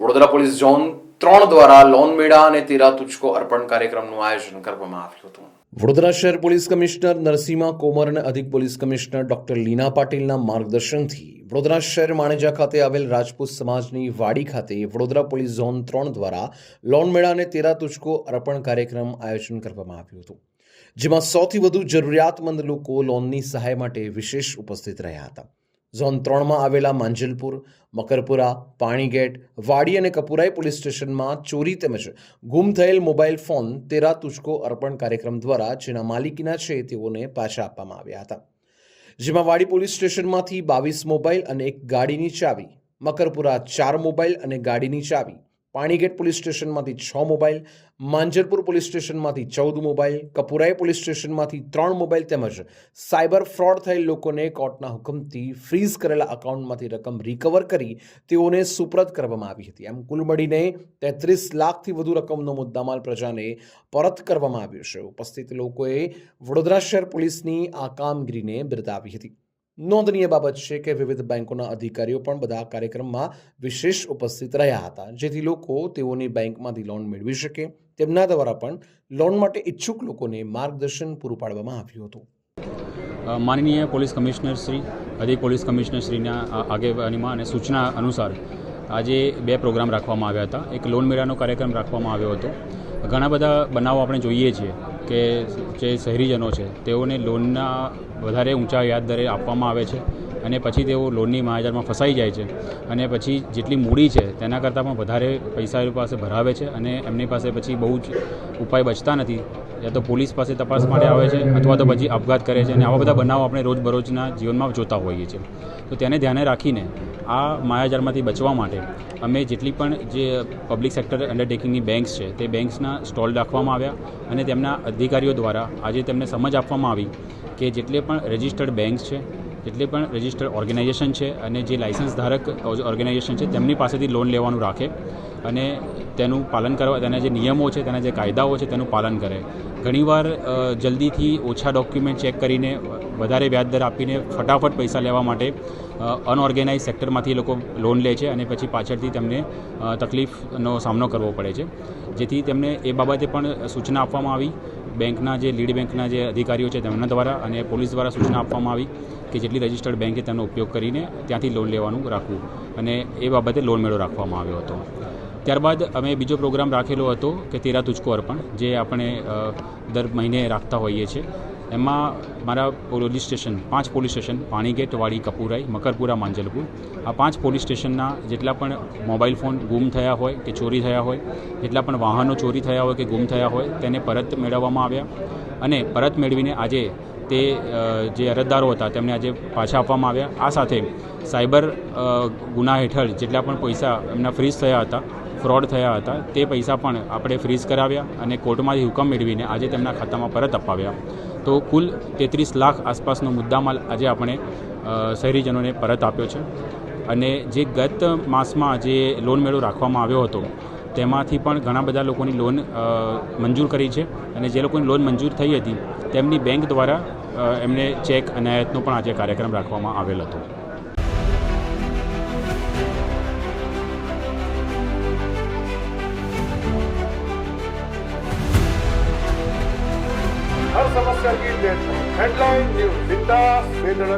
Vadodara police zone ત્રણ દ્વારા loan મેળા અને તેરા તુચકો અર્પણ કાર્યક્રમનું આયોજન કરવામાં આવ્યું હતું. વડોદરા શહેર પોલીસ કમિશનર નરસિંહા કોમર અને અધિક પોલીસ કમિશનર ડોક્ટર લીના પાટીલના માર્ગદર્શનથી વડોદરા શહેર માણેજા ખાતે આવેલ રાજપૂત સમાજની વાડી ખાતે વડોદરા પોલીસ ઝોન ત્રણ દ્વારા લોન મેળા અને તેરા તુચકો અર્પણ કાર્યક્રમ આયોજન કરવામાં આવ્યું હતું. જેમાં સૌથી વધુ જરૂરિયાતમંદ લોકો લોનની સહાય માટે વિશેષ ઉપસ્થિત રહ્યા હતા. ઝોન ત્રણમાં આવેલા માંજલપુર, મકરપુરા, પાણીગેટ, વાડી અને કપુરાઈ પોલીસ સ્ટેશનમાં ચોરી તેમજ ગુમ થયેલ મોબાઈલ ફોન તેરા તુચકો અર્પણ કાર્યક્રમ દ્વારા જેના માલિકીના છે તેઓને પાછા આપવામાં આવ્યા હતા. જેમાં વાડી પોલીસ સ્ટેશનમાંથી બાવીસ મોબાઈલ અને એક ગાડીની ચાવી, મકરપુરા ચાર મોબાઈલ અને ગાડીની ચાવી પાણીગેટ પોલીસ સ્ટેશનમાંથી છ મોબાઈલ, માંજરપુર પોલીસ સ્ટેશનમાંથી ચૌદ મોબાઈલ, કપુરાઈ પોલીસ સ્ટેશનમાંથી ત્રણ મોબાઈલ તેમજ સાયબર ફ્રોડ થયેલ લોકોને કોર્ટના હુકમથી ફ્રીઝ કરેલા અકાઉન્ટમાંથી રકમ રિકવર કરી તેઓને સુપ્રત કરવામાં આવી હતી. એમ કુલ મળીને તેત્રીસ લાખથી વધુ રકમનો મુદ્દામાલ પ્રજાને પરત કરવામાં આવ્યો છે. ઉપસ્થિત લોકોએ વડોદરા શહેર પોલીસની આ કામગીરીને બિરદાવી હતી. નોંધનીય બાબત છે કે વિવિધ બેંકોના અધિકારીઓ પણ બધા કાર્યક્રમમાં વિશેષ ઉપસ્થિત રહ્યા હતા. જેથી લોકો તેઓની બેંકમાંથી લોન મેળવી શકે. તેમના દ્વારા પણ લોન માટે ઈચ્છુક લોકોને માર્ગદર્શન પૂરું પાડવામાં આવ્યું હતું. માનનીય પોલીસ કમિશનર શ્રી, અધિક પોલીસ કમિશનર શ્રીના આગેવાનીમાં અને સૂચના અનુસાર આજે બે પ્રોગ્રામ રાખવામાં આવ્યા હતા. એક લોન મેળાનો કાર્યક્રમ રાખવામાં આવ્યો હતો. ઘણા બધા બનાવો આપણે જોઈએ છીએ. કે જે શહેરીજનો છે તેઓને લોનના વધારે ઊંચા વ્યાજ દરે આપવામાં આવે છે. અને પછી તેઓ લોનની માયાજાળમાં ફસાઈ જાય છે. અને પછી જેટલી મૂડી છે, તેના કરતાં પણ વધારે પૈસા એ પાસે ભરાવે છે અને એમની પાસે પછી બહુ જ ઉપાય બચતા નથી. યા તો પોલીસ પાસે તપાસ માટે આવે છે અથવા તો પછી આપઘાત કરે છે અને આવા બધા બનાવો આપણે રોજબરોજના જીવનમાં જોતા હોઈએ છીએ. તો તેને ધ્યાને રાખીને આ માયાજાળમાંથી બચવા માટે અમે જેટલી પણ જે પબ્લિક સેક્ટર અંડરટેકિંગની બેંક્સ છે, તે બેંક્સના સ્ટોલ રાખવામાં આવ્યા અને તેમના અધિકારીઓ દ્વારા આજે તેમને સમજ આપવામાં આવી કે જેટલી પણ રજિસ્ટર્ડ બેંક્સ છે જેટલી પણ રજિસ્ટર્ડ ઓર્ગેનાઇઝેશન છે અને જે લાયસન્સ ધારક ઓર્ગેનાઇઝેશન છે, તેમની પાસેથી લોન લેવાનું રાખે અને તેનું પાલન કરવા, તેના જે નિયમો છે, તેના જે કાયદાઓ છે, તેનું પાલન કરે. ઘણીવાર જલ્દીથી ઓછા ડોક્યુમેન્ટ ચેક કરીને વધારે વ્યાજદર આપીને ફટાફટ પૈસા લેવા માટે અનઓર્ગેનાઇઝ સેક્ટરમાંથી લોકો લોન લે છે અને પછી પાછળથી તેમને તકલીફનો સામનો કરવો પડે છે. જેથી તેમને એ બાબતે પણ સૂચના આપવામાં આવી બેંકના જે લીડ બેંકના જે અધિકારીઓ છે તેમના દ્વારા અને પોલીસ દ્વારા સૂચના આપવામાં આવી કે જેટલી રજિસ્ટર્ડ બેંકે તેનો ઉપયોગ કરીને ત્યાંથી લોન લેવાનું રાખવું અને એ બાબતે લોન મેળો રાખવામાં આવ્યો હતો. ત્યારબાદ અમે બીજો પ્રોગ્રામ રાખેલો હતો કે તેરા તુચકો અર્પણ, જે આપણે દર મહિને રાખતા હોઈએ છીએ. એમાં મારા પોલીસ સ્ટેશન, પાંચ પોલીસ સ્ટેશન, પાણીગેટ, વાડી, કપુરાઈ, મકરપુરા, માંજલપુર. આ પાંચ પોલીસ સ્ટેશનના જેટલા પણ મોબાઈલ ફોન ગુમ થયા હોય કે ચોરી થયા હોય, જેટલા પણ વાહનો ચોરી થયા હોય કે ગુમ થયા હોય, તેને પરત મેળવવામાં આવ્યા. અને પરત મેળવીને આજે તે જે અરજદારો હતા, તેમને આજે પાછા આપવામાં આવ્યા. આ સાથે સાયબર ગુના હેઠળ જેટલા પણ પૈસા એમના ફ્રીઝ થયા હતા ફ્રોડ થયા હતા, તે પૈસા પણ આપણે ફ્રીઝ કરાવ્યા અને કોર્ટમાંથી હુકમ મેળવીને આજે તેમના ખાતામાં પરત અપાવ્યા. તો કુલ તેત્રીસ લાખ આસપાસનો મુદ્દામાલ આજે આપણે શહેરીજનોને પરત આપ્યો છે. અને જે ગત માસમાં જે લોન મેળો રાખવામાં આવ્યો હતો, તેમાંથી પણ ઘણા બધા લોકોની લોન મંજૂર કરી છે. અને જે લોકોની લોન મંજૂર થઈ હતી, તેમની બેંક દ્વારા એમને ચેક અનાયતનો પણ આજે કાર્યક્રમ રાખવામાં આવેલ હતો. हर समस्या की डेडलाइन हेडलाइन न्यूज बिंदास बेधड़क